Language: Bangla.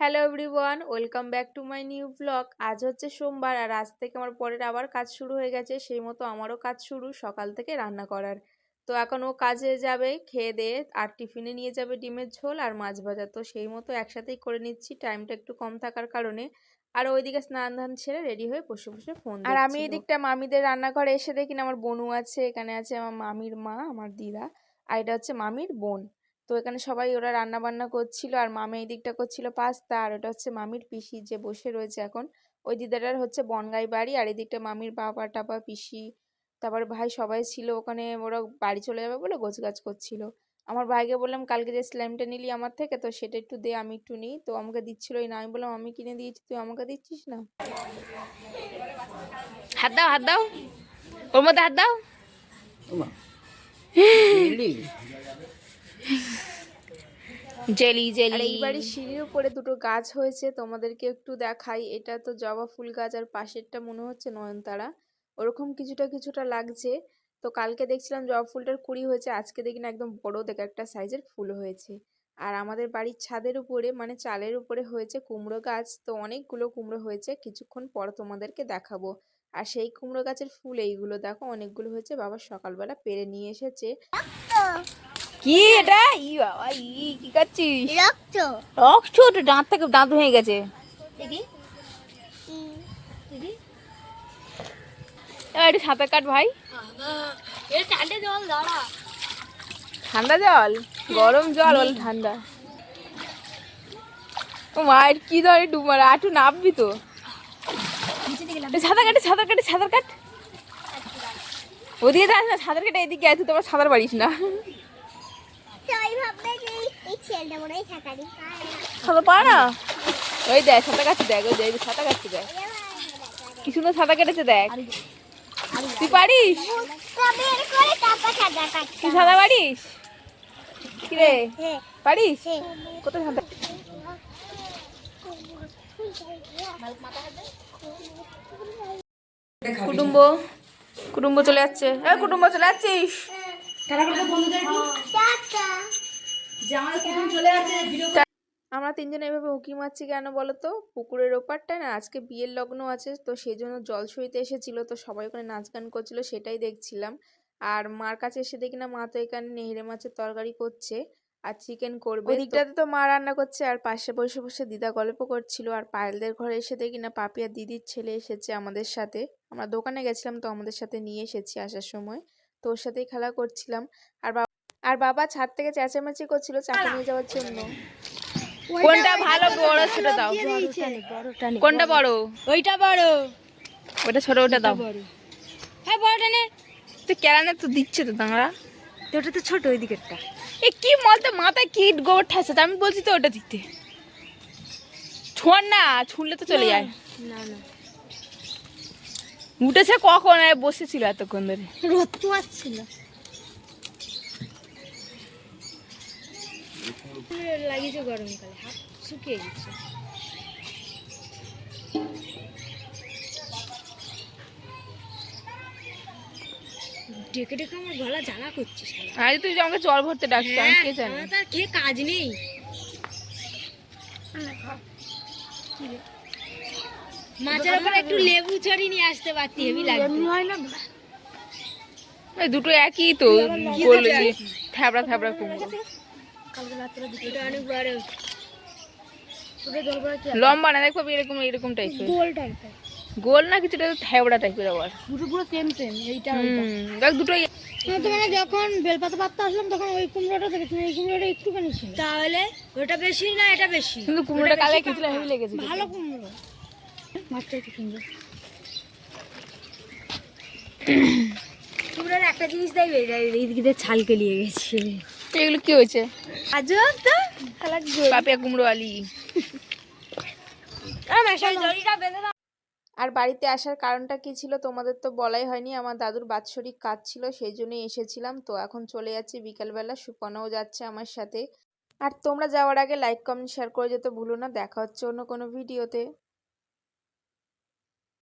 Hello everyone welcome back to my new blog আজ হচ্ছে সোমবার আর আজ থেকে আমার পরের আবার কাজ শুরু হয়ে গেছে সেই মতো আমারও কাজ শুরু সকাল থেকে রান্না করার। তো এখন ও কাজে যাবে খেয়ে দিয়ে আর টিফিনে নিয়ে যাবে ডিমের ঝোল আর মাছ ভাজা। তো সেই মতো একসাথেই করে নিচ্ছি টাইমটা একটু কম থাকার কারণে। আর ওইদিকে স্নান ধান ছেড়ে রেডি হয়ে বসে বসে ফোন আর আমি এদিকটা মামিদের রান্নাঘরে এসে দেখি না আমার বোনু আছে এখানে আছে আমার মামির মা আমার দিদা আর এটা হচ্ছে মামির বোন। তো এখানে সবাই ওরা রান্না বান্না করছিল আর মামি এই দিকটা করছিল পাস্তা আর ওটা হচ্ছে মামির পিসি যে বসে রয়েছে এখন। ওই দিদাটার হচ্ছে বনগাই বাড়ি আর এদিকটা মামির বাবা টাপা পিসি তারপর ভাই সবাই ছিল। ওখানে ওরা বাড়ি চলে যাবে বলে গোছগাছ করছিল। আমার ভাইকে বললাম কালকে যে স্ল্যামটা নিলি আমার থেকে তো সেটা একটু দে আমি একটু নিই। তো আমাকে দিচ্ছিলোই না। আমি বললাম আমি কিনে দিয়েছি তুই আমাকে দিচ্ছিস না? হাত দাও হাত দাও। ওর মধ্যে হাত দাও। Jelly jelly. এই বাড়ির সিঁড়ির উপরে দুটো গাছ হয়েছে তোমাদেরকে একটু দেখাই। এটা তো জবা ফুল গাছ আর পাশেরটা মনে হচ্ছে নয়নতারা। ওরকম কিছুটা কিছুটা লাগছে। তো কালকে দেখছিলাম জবা ফুলটার কুড়ি হয়েছে আজকে দেখি না একদম বড় দেখে একটা সাইজের ফুল হয়েছে। আর আমাদের বাড়ির ছাদের উপরে মানে চালের উপরে হয়েছে কুমড়ো গাছ তো অনেকগুলো কুমড়ো হয়েছে কিছুক্ষণ পর তোমাদেরকে দেখাবো। আর সেই কুমড়ো গাছের ফুল এইগুলো দেখো অনেকগুলো হয়েছে বাবা সকালবেলা পেরে নিয়ে এসেছে। কি এটা? ই বাবা ই কি করছিস রক্ত। রক্ত তো দাঁত থেকে দাঁত ভেঙে গেছে। একটু সাঁতার কাট ভাই। ঠান্ডা জল? গরম জল বলে ঠান্ডা। ও মায়ের কি ধরে ডুব মারা আটু নামবি তো। সাঁতার কাটে সাঁতার কাটে সাঁতার কাট। ওদিকে যাস না সাঁতার কাটে এদিকে আয় তুই তোমার সাঁতার পারিস না সবাই ভাববে যে এই- এই ছেলেটা মনে হয় সাঁতারি পার। না? ওই দেখ সাঁতার কাটছে দেখ ওই দেখ সাঁতার কাটছে দেখ। কি সুন্দর সাঁতার কেটেছে দেখ। তুই পারিস? করে তুই সাঁতার পারিস? কি রে হ্যাঁ। পারিস? হ্যাঁ। কোথায় সাঁতার? কুটুম্ব কুটুম্ব চলে যাচ্ছে। এ কুটুম্ব চলে যাচ্ছিস? আমরা তিনজন এভাবে উঁকি মারছি কেন বলো তো পুকুরের ওপারটায় না আজকে বিয়ের লগ্ন আছে তো সেই জন্য জল সইতে এসেছিল তো সবাই ওখানে নাচ গান করছিল সেটাই দেখছিলাম। আর মার কাছে এসে দেখি না মা তো এখানে নেহরে মাছের তরকারি করছে আর চিকেন করবে দিকটাতে তো মা রান্না করছে আর পাশে বসে বসে দিদা গল্প করছিল আর পায়েলদের ঘরে এসে দেখি না পাপি আর দিদির ছেলে এসেছে আমাদের সাথে। আমরা দোকানে গেছিলাম তো আমাদের সাথে নিয়ে এসেছি আসার সময় তো ওর সাথেই খেলা করছিলাম। আর বাবা আর বাবা ছাদ থেকে চেঁচামেচি করছিল চাকা নিয়ে যাওয়ার জন্য। কোনটা ভালো বড় ছোট দাও। কোনটা বড়? ওইটা বড়। ওটা ছোট ওটা দাও। হ্যাঁ বড়টা নে। তো কেরানে তো দিচ্ছে তো দাঁড়া ওটা তো ছোট ওই দিকেরটা। এ কি মলতে মাথায় কিট গোবর ঠাসে আমি বলছি তো ওটা দিতে। ছোঁড় না ছুঁড়লে তো চলে যায়। না না। উঠেছে কখন? আর বসেছিল এতক্ষণ ধরে। রোদ তো লাগিয়েছে গরমকালে হাত শুকিয়ে গেছে। ডেকে ডেকে আমার গলা জ্বালা করছে শালা। আজ তুই আমাকে জল ভরতে ডাকছিস আমি কে জানি? তার খেয়ে কাজ নেই। মাছের উপর একটু লেবু ছড়ি নিয়ে আসতে পারতি হেবি লাগবে দুটো একই তো বলল যে থ্যাবড়া থ্যাবড়া কুমড়ো। লম্বা না দেখো এরকম এরকম টাইপের গোল টাইপের গোল না কিছুটা থ্যাবড়া টাইপের আবার। দুটো পুরো সেম সেম এইটা হুম দেখ দুটোই তো মানে যখন বেলপাতা পাতা আসলাম তখন ওই কুমড়োটা দেখেছিলাম এই কুমড়োটা একটুখানি ছিল। তাহলে ওটা বেশি না এটা বেশি? কিন্তু কুমড়োটা কালে কিছুটা হেভি লেগেছে ভালো কুমড়ো। মাছটা একটু সুন্দর। কুমড়োর একটা জিনিস দেখবে এইদিকে ছালকে নিয়ে গেছে। এগুলো কি হয়েছে? আজব তো শালা পাপিয়া কুমড়ো আলি। দড়িটা বেঁধে দাও। আর বাড়িতে আসার কারণটা কি ছিল তোমাদের তো বলাই হয়নি আমার দাদুর বাৎসরিক কাজ ছিল সেই জন্যই এসেছিলাম। তো এখন চলে যাচ্ছি বিকালবেলা সুপনাও যাচ্ছে আমার সাথে। আর তোমরা যাওয়ার আগে লাইক কমেন্ট শেয়ার করে যেতে ভুলো না দেখা হচ্ছে অন্য কোনো ভিডিওতে